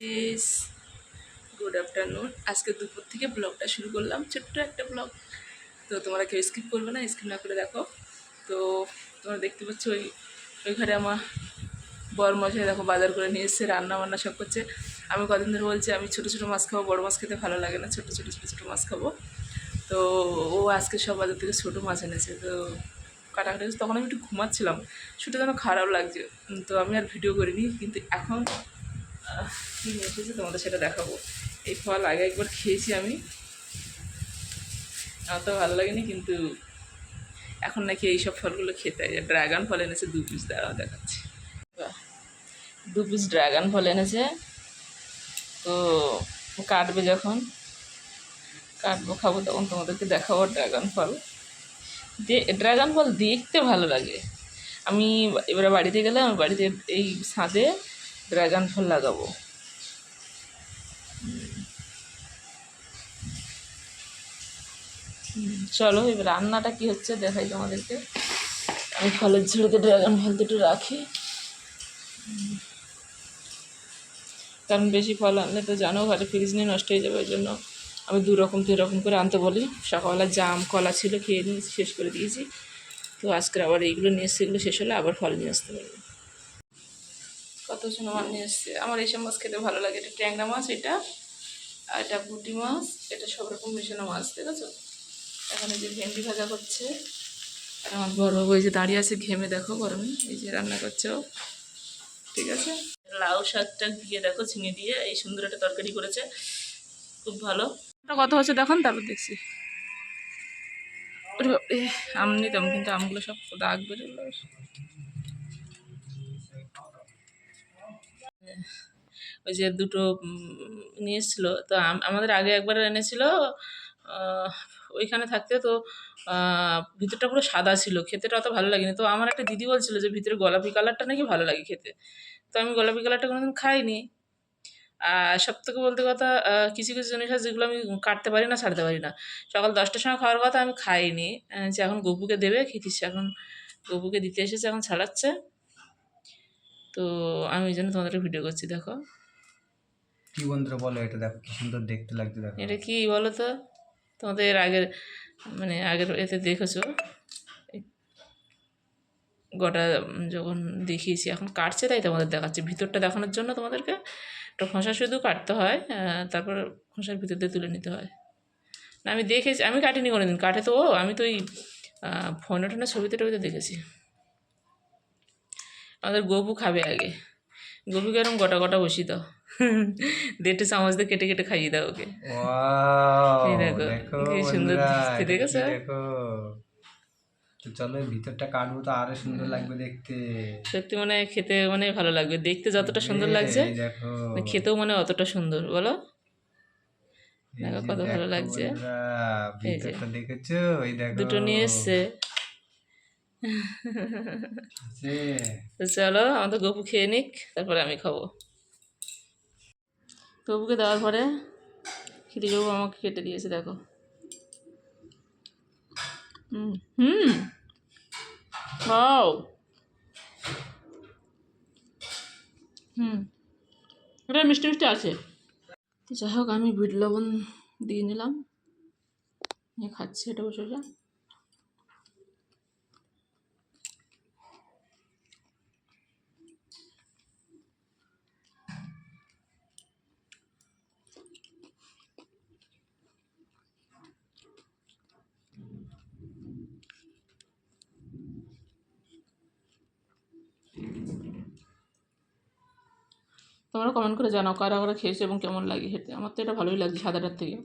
Is good afternoon আজকে দুপুর থেকে ব্লগটা শুরু করলাম। ছোট্ট একটা ব্লগ। তো তোমরা কেউ স্কিপ করবে না স্কিপ না করে দেখো। তো তোমরা দেখতে পাচ্ছ ওই ওই ঘরে আমার বর মশাই দেখো বাজার করে নিয়ে এসছে রান্না বান্না সব করছে। আমি কদিন ধরে বলছি, আমি ছোটো ছোটো মাছ খাব, বড় মাছ খেতে ভালো লাগে না। ছোটো ছোটো ছোটো ছোটো মাছ খাব। তো ও আজকে সব বাজার থেকে ছোটো মাছ এনেছে। তো কাটাকাটি তখন আমি একটু ঘুমাচ্ছিলাম। শুটে যেন খারাপ লাগছে। তো আমি আর ভিডিও করিনি, কিন্তু এখন কী নিয়ে এসেছে তোমাদের সেটা দেখাবো। এই ফল আগে একবার খেয়েছি আমি। আমার তো ভালো লাগেনি, কিন্তু এখন নাকি এইসব ফলগুলো খেতে হয়। ড্রাগন ফল এনেছে, দু পিস দেওয়া দেখাচ্ছি। দু পিস ড্রাগন ফল এনেছে। তো কাটবে যখন, কাটবো, খাব তখন তোমাদেরকে দেখাবো ড্রাগন ফল। ড্রাগন ফল দেখতে ভালো লাগে। আমি এবারে বাড়িতে গেলে আমি বাড়িতে এই ছাদে ড্রাগন ফল লাগাবো চলো এবার রান্নাটা কি হচ্ছে দেখাই তোমাদেরকে। আমি ফলের ঝুড়িতে ড্রাগন ফল দুটো রাখি। কারণ বেশি ফল আনলে তো জানো ঘরে ফ্রিজ নিয়ে নষ্ট হয়ে যাবে ওই জন্য আমি দু রকম রকম করে আনতে বলি। সকালবেলা জাম, কলা ছিল, খেয়ে নিয়ে শেষ করে দিয়েছি। তো আজকে আবার এইগুলো নিয়ে এসছে এগুলো শেষ হলে আবার ফল নিয়ে আসতে পারব। কত সোনা মাছ নিয়ে এসছে। আমার এইসব মাছ খেতে ভালো লাগে। এটা ট্যাংরা মাছ এটা, আর এটা পুঁটি মাছ, এটা সব রকম মেশানো মাছ ঠিক আছে এখন এই যে ভেন্ডি ভাজা করছে আর আমার বড় এই যে দাঁড়িয়ে আছে ঘেমে, দেখো গরমে, এই যে রান্না করছে ঠিক আছে? লাউ শাকটা দিয়ে দেখো ঝিঙে দিয়ে, এই সুন্দর একটা তরকারি করেছে, খুব ভালো। কত হচ্ছে দেখুন তারপর দেখছি। আম নিতাম, কিন্তু আমগুলো সব দাগ বেরোলো। ওই যে দুটো নিয়ে তো আমাদের আগে একবার এনেছিল ওইখানে থাকতে তো ভিতরটা পুরো সাদা ছিল, খেতেটা অত ভালো লাগেনি। তো আমার একটা দিদি বলছিল যে ভিতরে গোলাপি কালারটা নাকি ভালো লাগে খেতে। তো আমি গোলাপি কালারটা কোনোদিন খাইনি। আর সব থেকে বলতে কথা কিছু কিছু জিনিস আছে যেগুলো আমি কাটতে পারি না, ছাড়তে পারি না। সকাল দশটার সময় খাওয়ার কথা আমি খাইনি। যে এখন গপুকে দেবে খেতিস এখন গপুকে দিতে এসেছে, এখন ছাড়াচ্ছে। তো আমি ওই জন্য তোমাদের ভিডিও করছি দেখো। কি বন্ধুরা বলো এটা দেখো কি সুন্দর দেখতে লাগছে দেখো। এটা কি বলো তো তোমাদের আগের মানে আগের এতে দেখেছ? গোটা যখন দেখিয়েছি এখন কাটছে তাই তোমাদের দেখাচ্ছি। ভিতরটা দেখানোর জন্য তোমাদেরকে একটা খোসা শুধু কাটতে হয় তারপর খোসার ভিতর দিয়ে তুলে নিতে হয়। না আমি দেখেছি আমি কাটিনি কোনোদিন কাটে তো ও আমি তো ওই ফোনে টোনে ছবিতে টবিতে দেখেছি। আমাদের গবু খাবে আগে। গবুকে এরকম গোটা গোটা বসিয়ে দাও। দেড়টে চামচ দিয়ে কেটে কেটে খাইয়ে দাও ওকে। দেখো, কি সুন্দর দেখেছ? তো চলো ভিতরটা কাটবো তো আরও সুন্দর লাগবে দেখতে। সত্যি মানে খেতে মানে ভালো লাগবে। দেখতে যতটা সুন্দর লাগছে দেখো। মানে খেতেও মানে অতটা সুন্দর। বলো। দেখো কত ভালো লাগছে। ভিতরটা দেখেছ? এই দেখো। দুটো নিয়ে এসছে? চলো, আমাদের গপু খেয়ে নিক, তারপরে আমি খাব। গপুকে দেওয়ার পরে খিদি গপু আমাকে কেটে দিয়েছে, দেখো। হুম হুম। খাও। হুম। এটা মিষ্টি মিষ্টি আছে। যাই হোক, আমি বিট লবণ দিয়ে নিলাম। খাচ্ছি এটা বসে বসে। তোমরা কমেন্ট করে জানাও কারা কারা খেয়েছো এবং কেমন লাগে খেতে। আমার তো এটা ভালোই লাগছে সাদাটার থেকে।